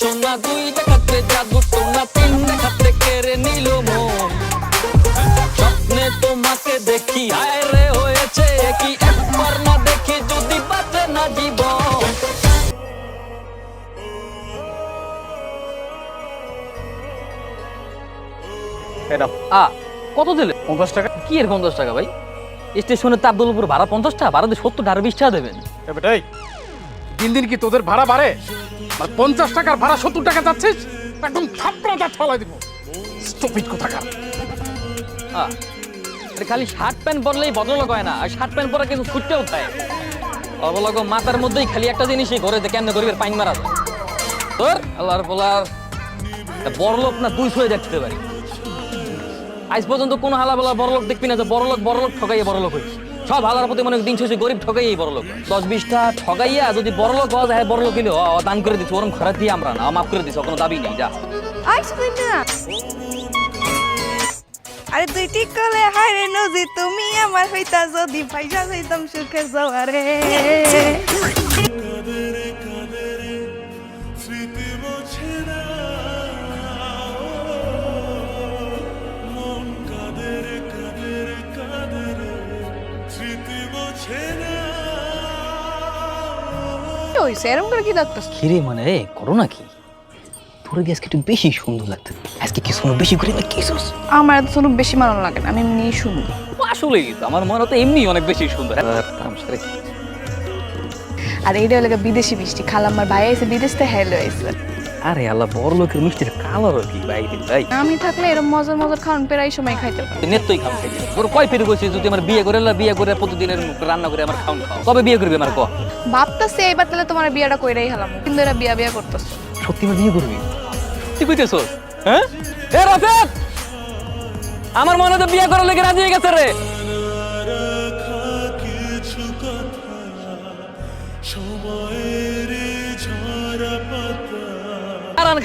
সোনা দুই দেখাতে জাদু টোনা তিন দেখাতে কেড়ে নিল মন। স্বপ্নে তোমাকে দেখি হায় রে হয়েছে কি একবার না দেখি যদি বাঁচে না জীবন। এটা আ কত দিলে? পঞ্চাশ টাকা। কি এর পঞ্চাশ টাকা ভাই? স্টেশনে তো আব্দুলপুর ভাড়া পঞ্চাশ টাকা ভাড়া দিয়ে সত্তর টাকা বিশ টাকা দেবেন দিন দিন কি তোদের ভাড়া বাড়ে? পঞ্চাশ টাকার ভাড়া সত্তর টাকা যাচ্ছিস, একদম থাপড়া দাঁত ফলাই দিব। স্টপিট কোথাকার। আরে খালি শার্ট প্যান্ট পরলেই ভদ্রলোক হয় না, আর শার্ট প্যান্ট পরা কিন্তু ফুটতেও থাকে অবলগ মাথার মধ্যেই খালি একটা জিনিসই ঘরে কেন গরিবের পাইন মারা যায়? তোর আল্লাহর পোলার বড় লোক না দুই ছুঁয়ে দেখতে পারি। আজ পর্যন্ত কোনো হালা বলা বড়লোক দেখবি না যে বড় লোক বড় লোক ঠকাইয়া বড় হয়েছে। সব আল্লাহর প্রতি মনে দিন শেষে গরিব ঠকাইয়াই বড় লোক। দশ বিশটা ঠকাইয়া যদি বড় লোক হওয়া যায় বড় লোক হইলে দান করে দিচ্ছি ওরম খারাপ দিয়ে আমরা না মাফ করে দিচ্ছি কোনো দাবি নেই, যা। আরে তুই ঠিক করলে, হায় রে নজি, তুমি আমার হইতা যদি পয়সা হইতাম সুখের জওয়ারে ওই এরকম করে কি ডাক্তার কিরে মানে রে করোনা কি তোর আজকে একটু বেশি সুন্দর লাগতে আজকে কি শুনো বেশি করে না কিছু আমার এত শুনো বেশি মানানো লাগে না আমি এমনি শুনি। আসলে আমার মনে তো এমনি অনেক বেশি সুন্দর। আর এইটা হলো বিদেশি বিদেশি মিষ্টি খালাম্মার ভাই এসে বিদেশ থেকে হ্যালো এসে আরে আল্লাহ বড় লোকের মিষ্টির কালার কি ভাই? ভাই। আমি থাকলে এরকম মজার মজার খাওয়ান প্রায় সময় খাইতে পারি নেতই তোর কয় পেরে কইছিস যদি আমার বিয়ে করে বিয়ে করে প্রতিদিনের রান্না করে আমার খাওন খাও কবে বিয়ে করবি আমার ক? ভাবতেছি এইবার তাহলে তোমার বিয়েটা কইরাই হলাম। কিন্তু এরা বিয়া বিয়া করতেছে। সত্যি আমার বিয়ে করবি? কইতেছ? হ্যাঁ? এ রাফেদ আমার মনে তো বিয়ে করার লেগে রাজি হয়ে গেছে রে।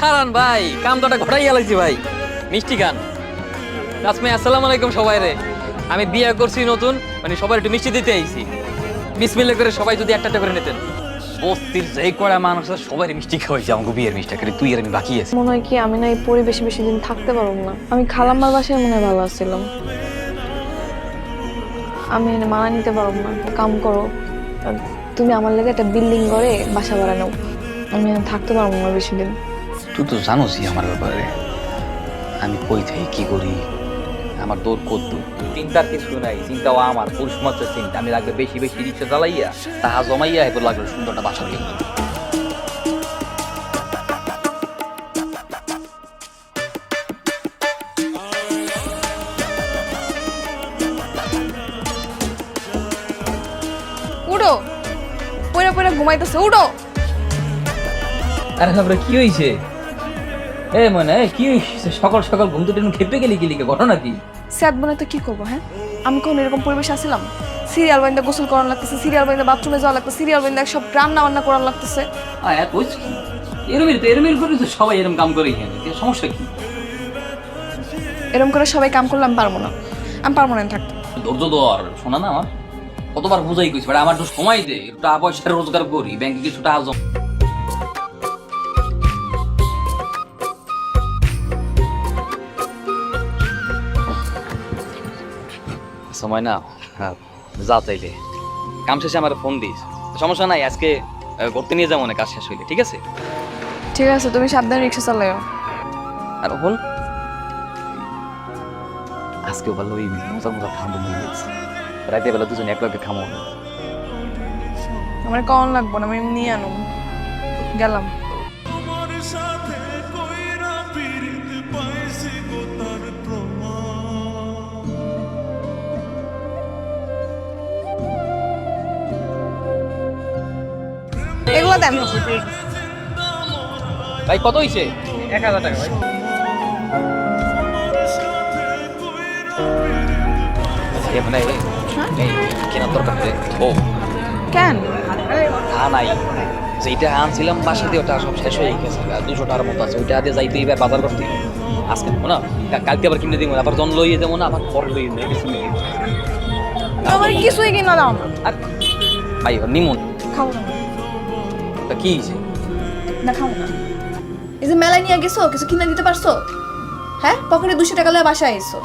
খারান ভাই কাম তোটা ঘটাই গেলাইছি ভাই। মিষ্টি গান রাসমাই আসসালামু আলাইকুম সবাই রে। আমি বিয়ে করছি নতুন মানে সবাই একটু মিষ্টি দিতে আইছি। বিসমিল্লা করে সবাই যদি একটা করে নিতেন। বস্তির যেই কড়া মানুষ সবাই মিষ্টি খাওয়াইছে আমাকে বিয়ের মিষ্টি খালি তুই আর আমি বাকি আছি। মনে হয় কি আমি না এই পরিবেশে বেশি দিন থাকতে পারব না। আমি খালাম্মার বাসায় মনে হয় ভালো আছিলাম। আমি এনে মানা নিতে পারব না। কাম করো। তুমি আমার লেগে একটা বিল্ডিং করে বাসা ভাড়া নাও আমি এখানে থাকতে পারব না বেশি দিন। তুই তো জানোসই আমার ব্যাপারে। আমি কই থাকি কি করি? আমার দৌড় কত? চিন্তার কিছু নাই চিন্তাও আমার পুরুষ মাত্রের চিন্তা। আমি লাগবে বেশি বেশি রিক্সা চালাইয়া তাহা জমাইয়া এবার লাগবে সুন্দরটা বাসা পয়রা ঘুমাইতেছে উঠো। আরে তারপরে কি হয়েছে এ মানে কি সকাল সকাল ঘুম থেকে খেপে গেলি লিখে ঘটনা কি? স্যাদ তো কি করব হ্যাঁ? আমি এরকম পরিবেশ সিরিয়াল বাইন্দা গোসল করানো লাগতেছে সিরিয়াল বাইন্দা বাথরুমে যাওয়া লাগতেছে সিরিয়াল বাইন্দা সব রান্না বান্না করানো লাগতেছে। আয় কইছ কি? এরমের তো এরমের করে তো সবাই এরম কাম করে এখানে। সমস্যা কি? এরকম করে সবাই কাম করলে আমি পারব না। আমি পারব না থাকতে। ধৈর্য ধর শোনা না আমার? কতবার বুঝাই কইছি বাট আমার একটু সময় দে একটু টাকা পয়সা রোজগার করি ব্যাংকে কিছু টাকা সময় না হ্যাঁ, যা চাইলে কাম শেষে আমার ফোন দিস। সমস্যা নাই আজকে ঘুরতে নিয়ে যাব না কাজ শেষ হইলে ঠিক আছে? ঠিক আছে তুমি সাবধানে রিক্সা চালাও আর বল আজকে ভালো ওই মজা মজা খাব মনে হচ্ছে রাতে বেলা দুজন এক লগে খামো। আমার কখন লাগবো না আমি নিয়ে আনো গেলাম। দেন। ভাই কত হইছে? এক হাজার টাকা ভাই। মানে কেনার দরকার পড়ে ও। কেন? তা নাই। যেটা আনছিলাম বাসা দিয়ে ওটা সব শেষ হয়ে গেছে। দুশো টাকার মতো আছে। ওইটা দিয়ে যাইতে এবার বাজার করতে। আজকে নেব না? কালকে আবার কিনে দিব আবার জন লইয়ে না আবার পরে লইয়ে যাব কিছু নেই কিছুই কিনা দাও আর ভাই নিমন। খাব তা কি হয়েছে না খাব না। এই যে মেলায় নিয়ে গেছো কিছু কিনে দিতে পারছ? হ্যাঁ? পকেটে দুশো টাকা লয়ে বাসায় এসো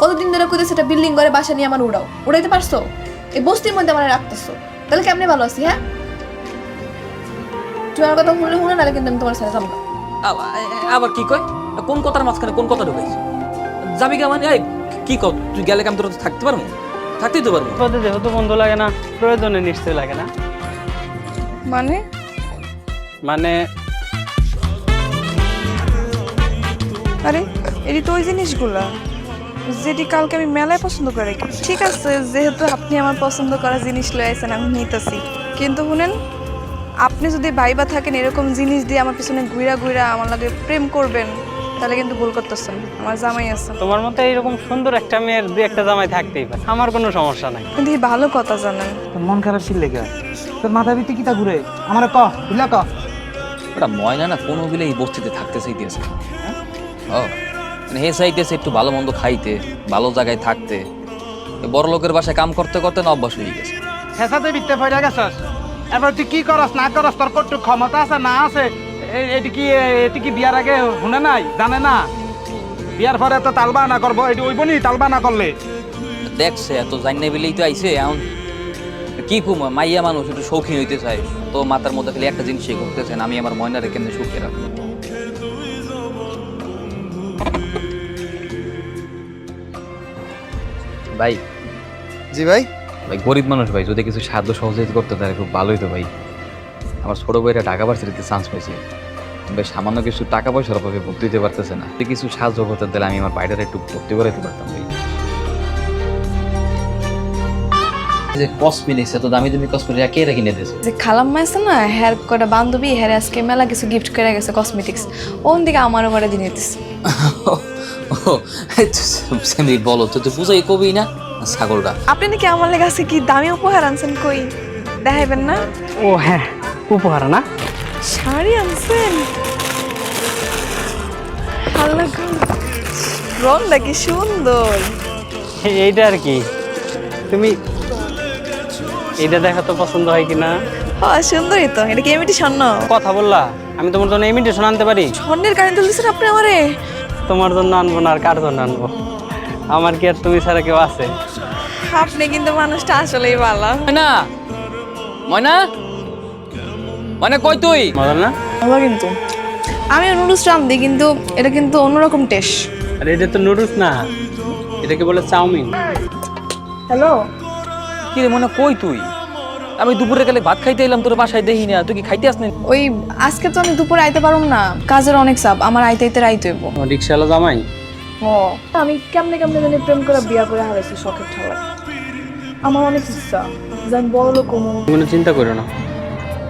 কতদিন ধরে কইতে সেটা বিল্ডিং করে বাসা নিয়ে আমার উড়াও। উড়াইতে পারছ? এই বস্তির মধ্যে আমার রাখতেছো। তাহলে কেমনে ভালো আছি হ্যাঁ? তুমি আমার কথা শুনলে শুনে নাহলে কিন্তু আমি তোমার সাথে যাব না। আবার আবার কি কয়? কোন কথার মাঝখানে কোন কথা ঢুকাইছে? যাবি কে মানে কি কর তুই গেলে কাম তোর তো থাকতে পারব? থাকতেই তো পারব। পদে যেহেতু বন্ধু লাগে না প্রয়োজনে নিশ্চয়ই লাগে না। মানে? মানে আরে এটি তো ওই জিনিসগুলা। যেটি কালকে আমি মেলায় পছন্দ করে। ঠিক আছে যেহেতু আপনি আমার পছন্দ করা জিনিস লয়ে আছেন আমি নিতেছি। কিন্তু শুনেন আপনি যদি ভাইবা থাকেন এরকম জিনিস দিয়ে আমার পিছনে ঘুরা ঘুরা আমার লাগে প্রেম করবেন তাহলে কিন্তু ভুল করতেছেন। আমার জামাই আছে। তোমার মতো এরকম সুন্দর একটা মেয়ের দুই একটা জামাই থাকতেই পারে। আমার কোনো সমস্যা নাই। কিন্তু এই ভালো কথা জানেন। মন খারাপ ছিল লেগে। তোর মাথা ভিত্তি কিতা ঘুরে? আমার ক বুঝলা ক? ওটা ময়না না কোনো বিলে এই বস্তিতে থাকতে চাইতেছে ও মানে হে চাইতেছে একটু ভালো মন্দ খাইতে ভালো জায়গায় থাকতে বড় লোকের বাসায় কাম করতে করতে না অভ্যাস হয়ে গেছে। হেসাতে বিত্তে পয়রা গেছস এবার তুই কি করস না করস তোর কত ক্ষমতা আছে না আছে এটি কি এটি কি বিয়ার আগে শুনে নাই জানে না? বিয়ার পরে তো তালবা না করব এটি ওইব নি তালবা না করলে। দেখছে এত জান্নে বিলেই তো আইছে এখন কি কুম মাইয়া মানুষ একটু শৌখিন হইতে চায়। তো মাথার মধ্যে খালি একটা জিনিসই করতেছেন আমি আমার ময়নারে কেমনে সুখে রাখব ভাই। জি ভাই। ভাই গরিব মানুষ ভাই যদি কিছু সাহায্য সহযোগিতা করতে তাহলে খুব ভালোই তো ভাই। আমার ছোট ভাইরা ঢাকা ভার্সিটিতে চান্স পাইছে। বেশ সামান্য কিছু টাকা পয়সার অভাবে ভর্তি দিতে পারতেছে না। কিছু সাহায্য করতে তাহলে আমি আমার বাইরে একটু ভর্তি করাইতে পারতাম ভাই। যে কসমেটিক্স এত দামি দামি কসমেটিক্স কে রেখে নিয়ে দিয়েছে? যে খালাম্মা আছে না হ্যার কটা বান্ধবী হ্যার আজকে মেলা কিছু গিফট করে গেছে কসমেটিক্স ওন দিকে আমারও করে দিয়ে দিতেছে সেমরি বলো তো তুই বুঝাই কবি না? ছাগলটা। আপনি নাকি আমার লেগে আছে কি দামি উপহার আনছেন কই? দেখাইবেন না? ও হ্যাঁ উপহার না? শাড়ি আনছেন? রংটা কি সুন্দর। এই- এইটা আর কি। তুমি এইটা দেখা তো পছন্দ হয় কিনা? হ্যাঁ সুন্দরই তো। এটা কি এমনিটি স্বর্ণ কথা বললা। আমি তোমার জন্য ইমিটেশন আনতে পারি? স্বর্ণের কারেন্ট দিচ্ছেন আপনি আমারে? তোমার জন্য আনব না আর কার জন্য আনব? আমার কি আর তুমি ছাড়া কেউ আছে? আপনি কিন্তু মানুষটা আসলেই ভালো। ময়না? ময়না? ময়না কই তুই? মজা না? ভালো কিন্তু। আমি নুডলস রান্ধি কিন্তু এটা কিন্তু অন্যরকম টেস্ট আর এটা তো নুডলস না। এটাকে বলে চাউমিন। হ্যালো? কি রে মনে কই তুই? আমি দুপুরে গেলে ভাত খাইতে এলাম তোর বাসায় দেখি না। তুই কি খাইতে আসনি ওই আজকে তো আমি দুপুরে আইতে পারুম না। কাজের অনেক চাপ আমার আইতে আইতে রাইতে হইব। তোমার রিক্সাওয়ালা জামাই? ও। আমি কেমনে কেমনে জানি প্রেম করে বিয়া করে হারাইছি শখের ঠেলায়। আমার অনেক ইচ্ছা যে আমি বড় লোক কোনো চিন্তা করো না।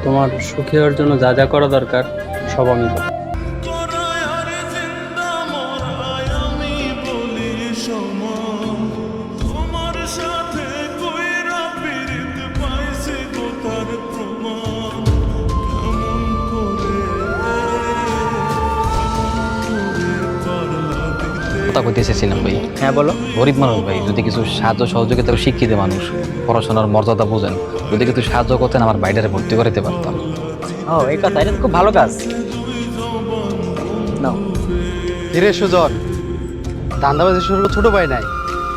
তোমার সুখী হওয়ার জন্য যা যা করা দরকার সব আমি কথা কইতে এসেছিলাম ভাই। হ্যাঁ বলো। গরিব মানুষ ভাই যদি কিছু সাহায্য সহযোগিতা শিক্ষিত মানুষ পড়াশোনার মর্যাদা বোঝেন যদি কিছু সাহায্য করতেন আমার বাইরে ভর্তি করাতে পারতাম। ও এই কথা এটা তো খুব ভালো কাজ। নাও। হিরে সুজন ধান্দাবাজি শুরু ছোট ভাই নাই।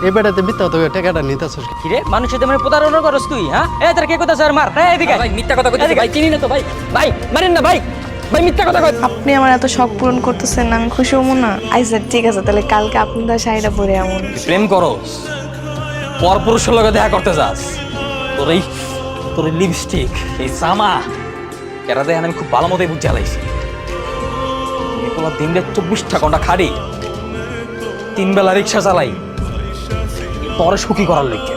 এই বেটাতে মিথ্যা তো টাকাটা নিতেছস কিরে মানুষের তেমন প্রতারণা করস তুই হ্যাঁ? এ তোর কে কথা স্যার মার? এদিকে ভাই মিথ্যা কথা কইতেছে ভাই চিনি না তো ভাই। ভাই মারেন না ভাই। ভাই মিথ্যা কথা কয়। আপনি আমার এত শখ পূরণ করতেছেন আমি খুশি হব না। ঠিক আছে তাহলে কালকে আপনি তার শাড়িটা পরে এমন প্রেম পরপুরুষের লগে দেখা করতে যাস। তোর এই তোর লিপস্টিক এই জামা এরা দেখেন আমি খুব ভালো মতোই বুঝে হালাইছি এগুলো চব্বিশটা ঘণ্টা খাড়ি। তিন বেলা রিক্সা চালাই। পরে সুখী করার লইয়া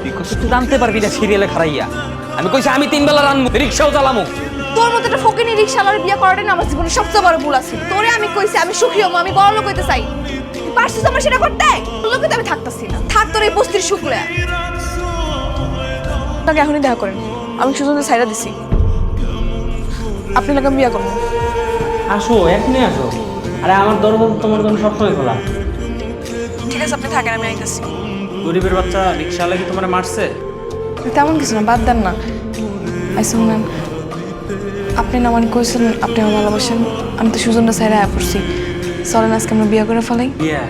তুই তুই জানতে পারবি না সিরিয়ালে খারাইয়া আমি কইছি আমি তিন বেলা রানবো রিক্সাও চালামো। তোর মতো একটা ফকিনি রিক্সাওয়ালার বিয়ে করাটাই না আমার জীবনের সবচেয়ে বড় ভুল আছে। তোরে আমি কইছি আমি সুখী হব আমি বড় লোক হইতে চাই। পারছিস আমার সেটা করতে? লোকে তো আমি থাকতাছি না। থাক তোর এই বস্তির শুক্লে তাকে এখনই দেখা করেন। আমি সুযোগ সাইডা দিছি। আপনি লাগে বিয়ে করব। আসো এখনই আসো। আরে আমার দরজা তো তোমার জন্য সবসময় খোলা। ঠিক আছে আপনি থাকেন আমি আইতেছি। গরিবের বাচ্চা রিক্সাওয়ালা কি তোমার মারছে? তেমন কিছু না বাদ দেন না। আইসা শুনেন আপনি না মানে কইছেন আপনি আমার ভালোবাসেন আমি তো সুজনটা সাইডে আয়া পড়ছি। চলেন আজকে আমরা বিয়ে করে ফেলাই। বিয়া?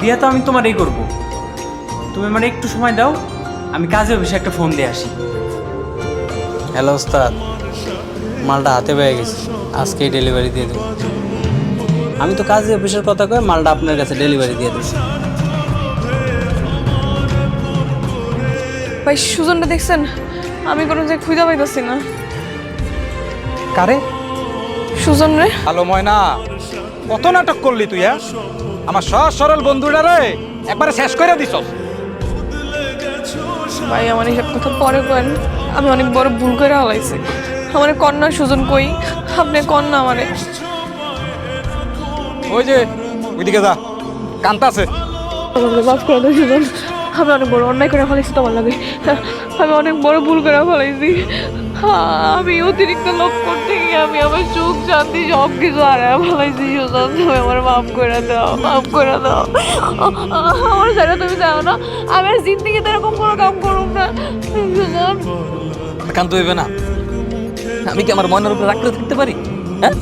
বিয়া তো আমি তোমার এই করব। তুমি মানে একটু সময় দাও আমি কাজে অফিসে একটা ফোন দিয়ে আসি। হ্যালো ওস্তাদ মালটা হাতে পেয়ে গেছি আজকেই ডেলিভারি দিয়ে দেবো। আমি তো কাজে অফিসের কথা কয়ে মালটা আপনার কাছে ডেলিভারি দিয়ে দিচ্ছি ভাই সুজনটা দেখছেন? আমি কোনো যে খুঁজে পাইতেছি না। কারে? সুজন রে। হ্যালো ময়না। কত নাটক করলি তুই হ্যাঁ? আমার সহজ সরল বন্ধুটা রে একবারে শেষ করে দিছ। ভাই আমার এইসব কথা পরে কেন আমি অনেক বড় ভুল করে হালাইছি। আমার কন্যা সুজন কই? আপনি কন্যা আমারে। ওই যে ওইদিকে যা কান্তাছে আমাকে মাফ করে দাও সুজন। আমি অনেক বড় অন্যায় করে ফেলাইছি তোমার লাগে। আমি অনেক বড় ভুল করে ফেলাইছি আমি অতিরিক্ত লোভ করতে গিয়ে আমি আমার সুখ, শান্তি সব কিছু হারায় ফেলাইছি সুজন তুমি আমার মাফ করে দাও, মাফ করে দাও। আমার সেটা তুমি চাও না। আমি আর জিন্দিগিতে এরকম কোনো কাম করুন না। সুশান্ত কান্ত হইবে না। আমি কি আমার মনের উপরে রাখতে থাকতে পারি? হ্যাঁ?